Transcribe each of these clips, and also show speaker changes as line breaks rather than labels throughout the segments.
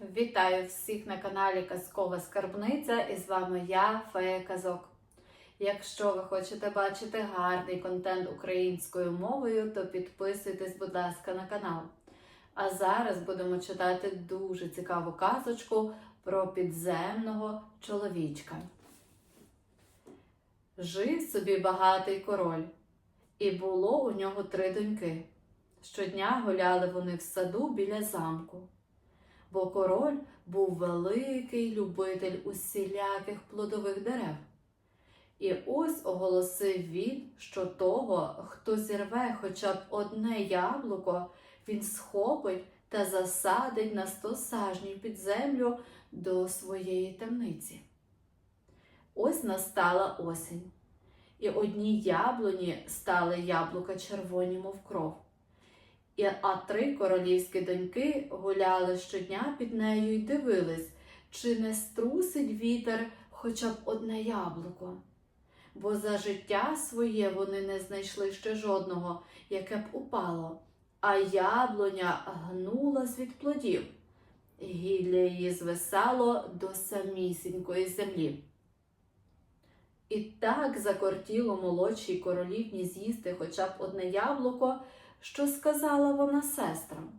Вітаю всіх на каналі Казкова Скарбниця і з вами я, Фея Казок. Якщо ви хочете бачити гарний контент українською мовою, то підписуйтесь, будь ласка, на канал. А зараз будемо читати дуже цікаву казочку про підземного чоловічка. Жив собі багатий король, і було у нього три доньки. Щодня гуляли вони в саду біля замку бо король був великий любитель усіляких плодових дерев. І ось оголосив він, що того, хто зірве хоча б одне яблуко, він схопить та засадить на сто сажнів під землю до своєї темниці. Ось настала осінь, і одні яблуні стали яблука червоні, мов кров. А три королівські доньки гуляли щодня під нею й дивились, чи не струсить вітер хоча б одне яблуко. Бо за життя своє вони не знайшли ще жодного, яке б упало, а яблуня гнулась від плодів, гілля її звисало до самісінької землі. І так закортіло молодшій королівні з'їсти хоча б одне яблуко, що сказала вона сестрам.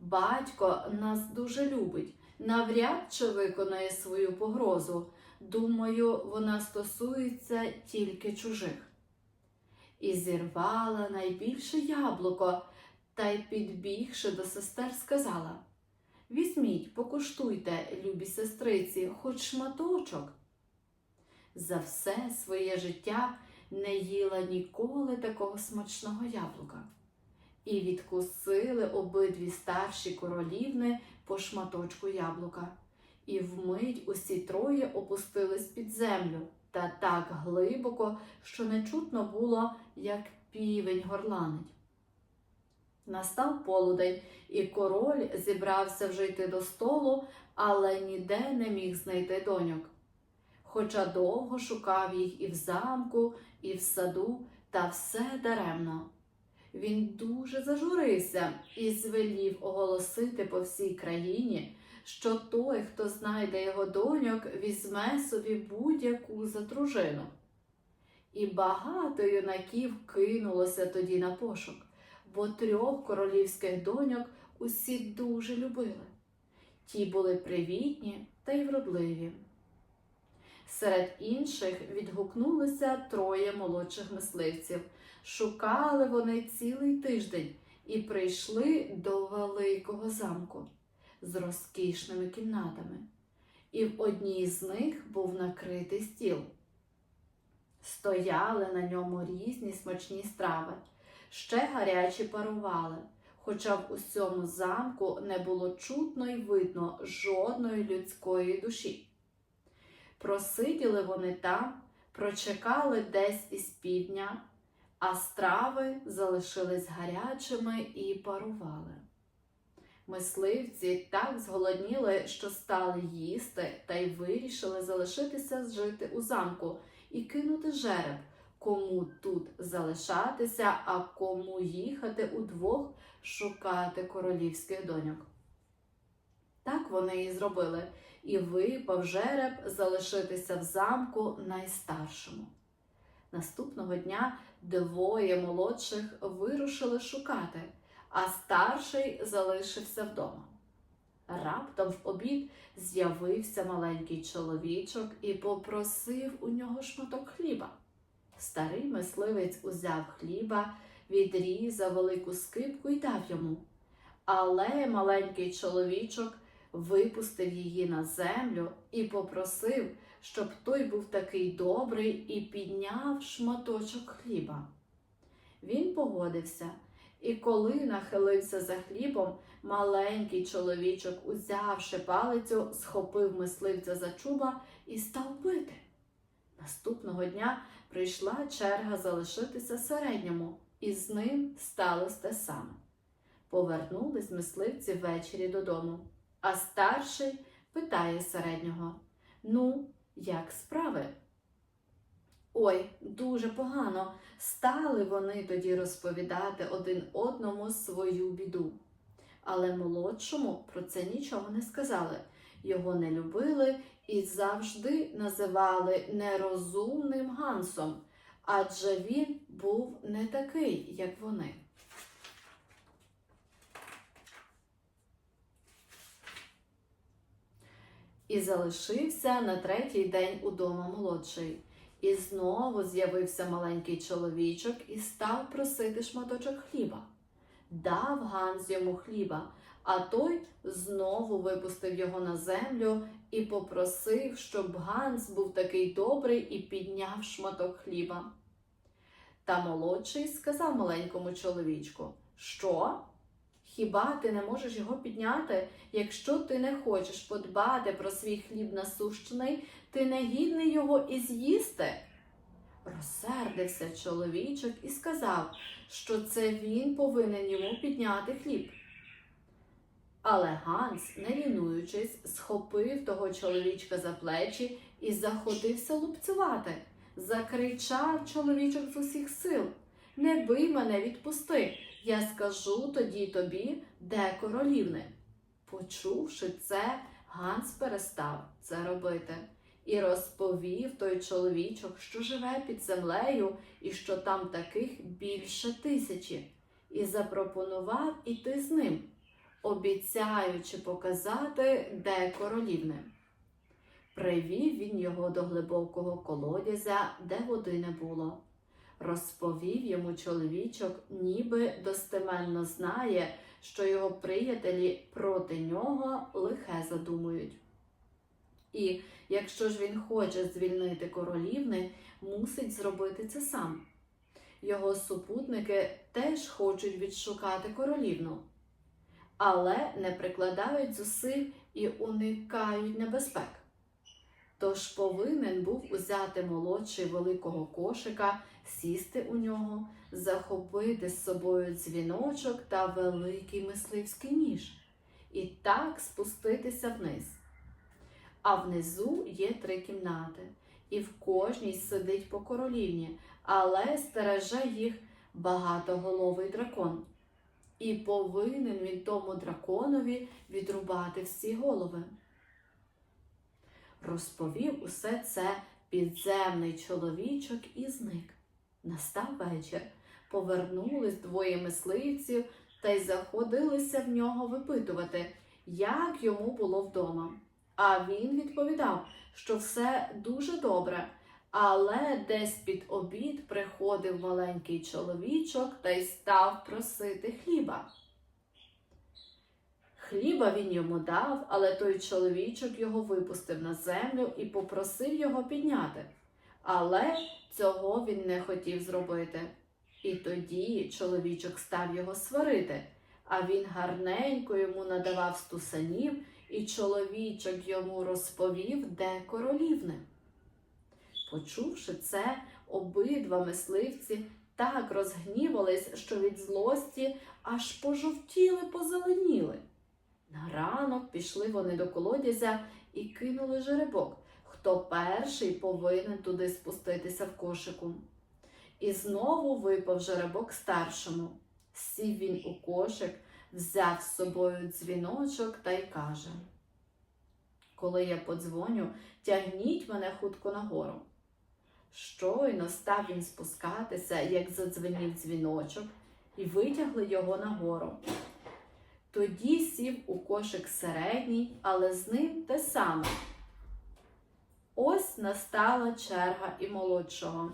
Батько нас дуже любить, навряд чи виконає свою погрозу. Думаю, вона стосується тільки чужих. І зірвала найбільше яблуко, та й, підбігши до сестер, сказала Візьміть, покуштуйте, любі сестриці, хоч шматочок. За все своє життя не їла ніколи такого смачного яблука. І відкусили обидві старші королівни по шматочку яблука, і вмить усі троє опустились під землю та так глибоко, що не чутно було, як півень горланить. Настав полудень, і король зібрався вже йти до столу, але ніде не міг знайти доньок. Хоча довго шукав їх і в замку, і в саду, та все даремно. Він дуже зажурився і звелів оголосити по всій країні, що той, хто знайде його доньок, візьме собі будь-яку за дружину. І багато юнаків кинулося тоді на пошук, бо трьох королівських доньок усі дуже любили. Ті були привітні та й вродливі. Серед інших відгукнулися троє молодших мисливців. Шукали вони цілий тиждень і прийшли до великого замку з розкішними кімнатами. І в одній з них був накритий стіл. Стояли на ньому різні смачні страви, ще гарячі парували, хоча в усьому замку не було чутно й видно жодної людської душі. Просиділи вони там, прочекали десь із півдня а страви залишились гарячими і парували. Мисливці так зголодніли, що стали їсти, та й вирішили залишитися жити у замку і кинути жереб, кому тут залишатися, а кому їхати удвох шукати королівських доньок. Так вони і зробили, і випав жереб залишитися в замку найстаршому. Наступного дня двоє молодших вирушили шукати, а старший залишився вдома. Раптом в обід з'явився маленький чоловічок і попросив у нього шматок хліба. Старий мисливець узяв хліба, відрізав велику скипку і дав йому. Але маленький чоловічок випустив її на землю і попросив, щоб той був такий добрий і підняв шматочок хліба. Він погодився, і коли нахилився за хлібом, маленький чоловічок, узявши палицю, схопив мисливця за чуба і став бити. Наступного дня прийшла черга залишитися середньому, і з ним сталося те саме. Повернулись мисливці ввечері додому, а старший питає середнього Ну, як справи? Ой, дуже погано. Стали вони тоді розповідати один одному свою біду. але молодшому про це нічого не сказали. Його не любили і завжди називали нерозумним Гансом, адже він був не такий, як вони. І залишився на третій день удома молодший. І знову з'явився маленький чоловічок і став просити шматочок хліба. Дав Ганс йому хліба, а той знову випустив його на землю і попросив, щоб Ганс був такий добрий і підняв шматок хліба. Та молодший сказав маленькому чоловічку, що? Хіба ти не можеш його підняти? Якщо ти не хочеш подбати про свій хліб насущний, ти не гідний його і з'їсти. Розсердився чоловічок і сказав, що це він повинен йому підняти хліб. Але Ганс, не лінуючись, схопив того чоловічка за плечі і заходився лупцювати. Закричав чоловічок з усіх сил Не бий мене, відпусти. Я скажу тоді тобі, де королівни. Почувши це, Ганс перестав це робити і розповів той чоловічок, що живе під землею і що там таких більше тисячі, і запропонував іти з ним, обіцяючи показати, де королівни. Привів він його до глибокого колодязя, де води не було. Розповів йому чоловічок, ніби достеменно знає, що його приятелі проти нього лихе задумують. І якщо ж він хоче звільнити королівни, мусить зробити це сам. Його супутники теж хочуть відшукати королівну, але не прикладають зусиль і уникають небезпек. Тож повинен був узяти молодший великого кошика, сісти у нього, захопити з собою дзвіночок та великий мисливський ніж, і так спуститися вниз. А внизу є три кімнати, і в кожній сидить по королівні, але стереже їх багатоголовий дракон. І повинен він тому драконові відрубати всі голови. Розповів усе це підземний чоловічок і зник. Настав вечір, повернулись двоє мисливців та й заходилися в нього випитувати, як йому було вдома. А він відповідав, що все дуже добре, але десь під обід приходив маленький чоловічок та й став просити хліба. Хліба він йому дав, але той чоловічок його випустив на землю і попросив його підняти. Але цього він не хотів зробити. І тоді чоловічок став його сварити, а він гарненько йому надавав стусанів, і чоловічок йому розповів, де королівни. Почувши це, обидва мисливці так розгнівались, що від злості аж пожовтіли, позеленіли. Ранок пішли вони до колодязя і кинули жеребок, хто перший повинен туди спуститися в кошику. І знову випав жеребок старшому. Сів він у кошик, взяв з собою дзвіночок та й каже: Коли я подзвоню, тягніть мене хутко нагору. Щойно став він спускатися, як задзвенів дзвіночок, і витягли його нагору. Тоді сів у кошик середній, але з ним те саме. Ось настала черга і молодшого,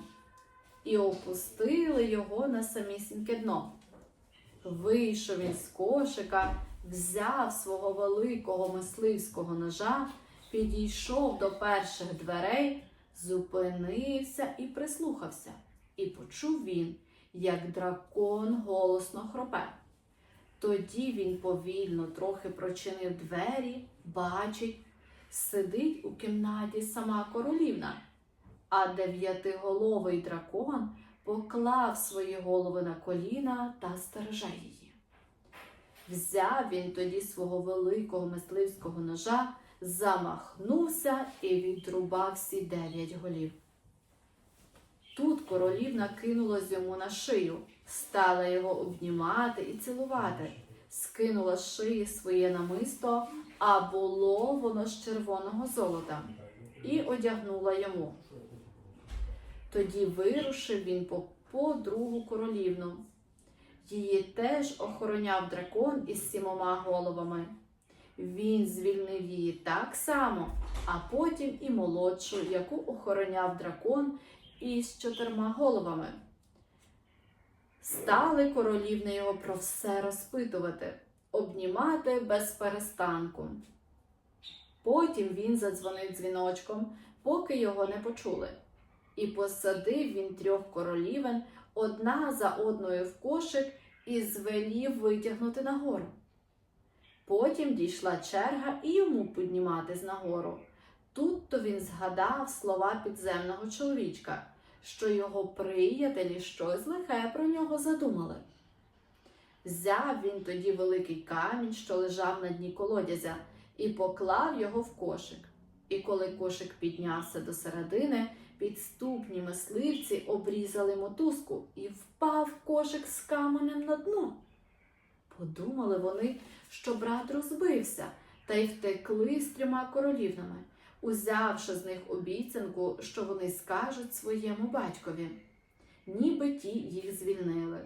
і опустили його на самісіньке дно. Вийшов він з кошика, взяв свого великого мисливського ножа, підійшов до перших дверей, зупинився і прислухався. І почув він, як дракон голосно хропе. Тоді він повільно трохи прочинив двері, бачить, сидить у кімнаті сама королівна, а дев'ятиголовий дракон поклав свої голови на коліна та стереже її. Взяв він тоді свого великого мисливського ножа, замахнувся і відрубав всі дев'ять голів. Тут королівна кинулась йому на шию, стала його обнімати і цілувати. скинула з шиї своє намисто, а було воно з червоного золота, і одягнула йому. Тоді вирушив він по, по другу королівну. Її теж охороняв дракон із сімома головами. Він звільнив її так само, а потім і молодшу, яку охороняв дракон із чотирма головами. Стали королівни його про все розпитувати, обнімати без перестанку. Потім він задзвонив дзвіночком, поки його не почули, і посадив він трьох королівен одна за одною в кошик і звелів витягнути нагору. Потім дійшла черга і йому підніматись нагору. Тут то він згадав слова підземного чоловічка, що його приятелі щось лихе про нього задумали. Взяв він тоді великий камінь, що лежав на дні колодязя, і поклав його в кошик. І коли кошик піднявся до середини, підступні мисливці обрізали мотузку і впав кошик з каменем на дно. Подумали вони, що брат розбився, та й втекли з трьома королівнами, узявши з них обіцянку, що вони скажуть своєму батькові, ніби ті їх звільнили.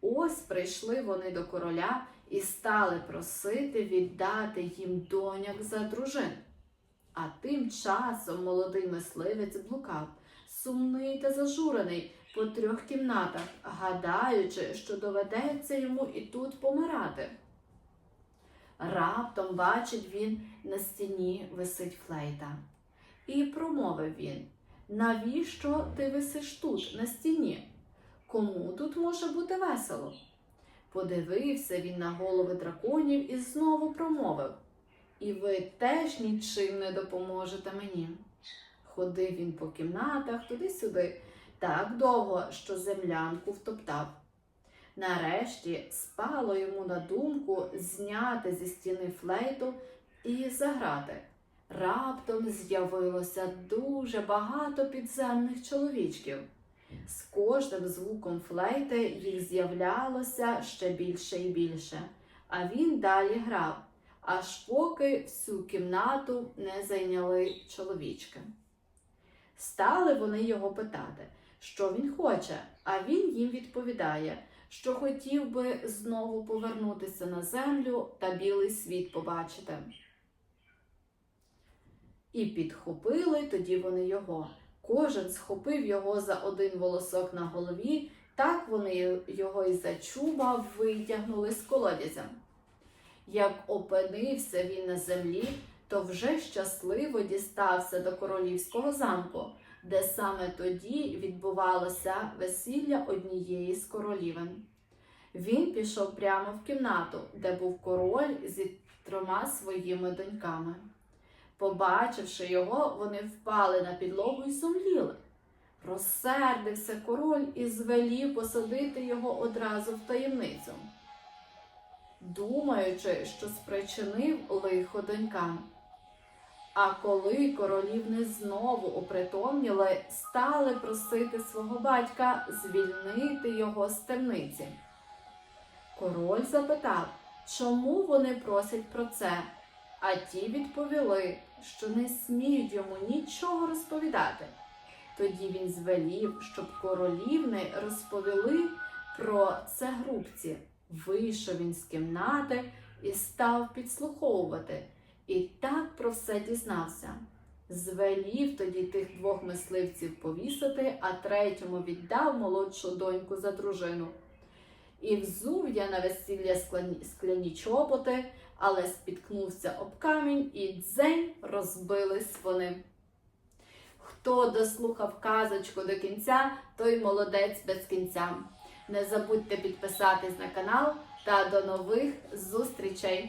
Ось прийшли вони до короля і стали просити віддати їм доняк за дружин. А тим часом молодий мисливець блукав, сумний та зажурений по трьох кімнатах, гадаючи, що доведеться йому і тут помирати. Раптом бачить він на стіні висить флейта. І промовив він: Навіщо ти висиш тут, на стіні? Кому тут може бути весело? Подивився він на голови драконів і знову промовив І ви теж нічим не допоможете мені. Ходив він по кімнатах туди-сюди так довго, що землянку втоптав. Нарешті спало йому на думку зняти зі стіни флейту і заграти. Раптом з'явилося дуже багато підземних чоловічків. З кожним звуком флейти їх з'являлося ще більше і більше, а він далі грав, аж поки всю кімнату не зайняли чоловічки. Стали вони його питати, що він хоче, а він їм відповідає, що хотів би знову повернутися на землю та білий світ побачити. І підхопили тоді вони його. Кожен схопив його за один волосок на голові, так вони його із за чуба витягнули з колодязя. Як опинився він на землі, то вже щасливо дістався до королівського замку, де саме тоді відбувалося весілля однієї з королівен. Він пішов прямо в кімнату, де був король зі трьома своїми доньками. Побачивши його, вони впали на підлогу і сумліли. Розсердився король і звелів посадити його одразу в таємницю, думаючи, що спричинив лихо донькам. А коли королівни знову опритомніли, стали просити свого батька звільнити його з темниці. Король запитав, чому вони просять про це, а ті відповіли, що не сміють йому нічого розповідати. Тоді він звелів, щоб королівни розповіли про це групці. Вийшов він з кімнати і став підслуховувати, і так про все дізнався. Звелів тоді тих двох мисливців повісити, а третьому віддав молодшу доньку за дружину. І взув я на весілля скляні, чоботи, але спіткнувся об камінь і дзень розбились вони. Хто дослухав казочку до кінця, той молодець без кінця. Не забудьте підписатись на канал та до нових зустрічей!